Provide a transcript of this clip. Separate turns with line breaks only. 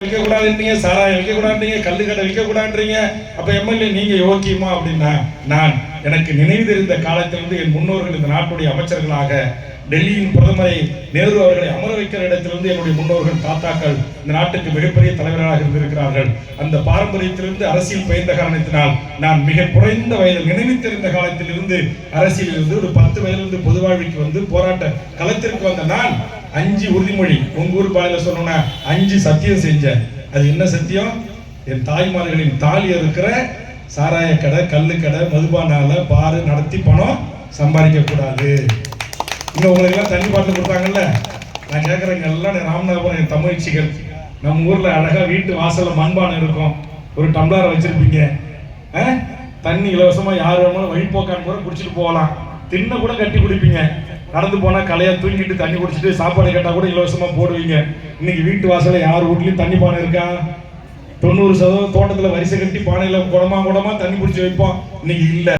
விற்கக்கூடாதுன்றீங்க சாராயம் விற்க கூடாதுன்றீங்க விற்கக்கூடாதுன்றீங்க அப்போ விற்க கூடாதுன்றீங்க எம்எல்ஏ நீங்க யோக்கியமா அப்படின்னா நான் எனக்கு நினைவு தெரிந்த காலத்திலிருந்து என் முன்னோர்கள் இந்த நாட்டுடைய அமைச்சர்களாக டெல்லியின் பிரதமரை நேரு அவர்களை அமர வைக்கிற இடத்திலிருந்து என்னுடைய முன்னோர்கள் தாத்தாக்கள் இந்த நாட்டுக்கு மிகப்பெரிய தலைவர்களாக இருந்திருக்கிறார்கள். அந்த பாரம்பரியத்திலிருந்து அரசியல் பயிர்ந்த காரணத்தினால் நான் மிக குறைந்த வயதில் நினைவு தெரிந்த காலத்திலிருந்து அரசியலில் இருந்து ஒரு பத்து வயதிலிருந்து பொது வாழ்வுக்கு வந்து போராட்ட களத்திற்கு வந்த நான் அஞ்சு உறுதிமொழி உங்க ஊர் பாதையில சொன்னோன்னா அஞ்சு சத்தியம் செஞ்சேன் அது என்ன சத்தியம்? என் தாய்மார்களின் தாலி இருக்கிற சாராய கடை கல்லு கடை மதுபானால பாரு நடத்தி பணம் சம்பாதிக்க கூடாது. இன்னும் உங்களுக்கு எல்லாம் தண்ணி பாட்டில் கொடுத்தாங்கல்ல? நான் கேட்குறேங்க எல்லாம் ராமநாதபுரம் என் தமிழ்ச்சிகள் நம்ம ஊர்ல அழகா வீட்டு வாசல்ல மண்பானை இருக்கும். ஒரு டம்ளரை வச்சிருப்பீங்க. ஆ? தண்ணி இலவசமா யார் வேணாலும் வழிபோக்கான் கூட குடிச்சிட்டு போகலாம். தின்ன கூட கட்டி குடிப்பீங்க. நடந்து போனால் கலையாக தூங்கிட்டு தண்ணி குடிச்சிட்டு சாப்பாடு கேட்டால் கூட இலவசமாக போடுவீங்க. இன்னைக்கு வீட்டு வாசலில் யார் வீட்லையும் தண்ணி பானை இருக்கா? தொண்ணூறு சதவீதம் தோட்டத்தில் வரிசை கட்டி பானையில் குடமா குடமா தண்ணி பிடிச்சி வைப்போம். இன்னைக்கு இல்லை.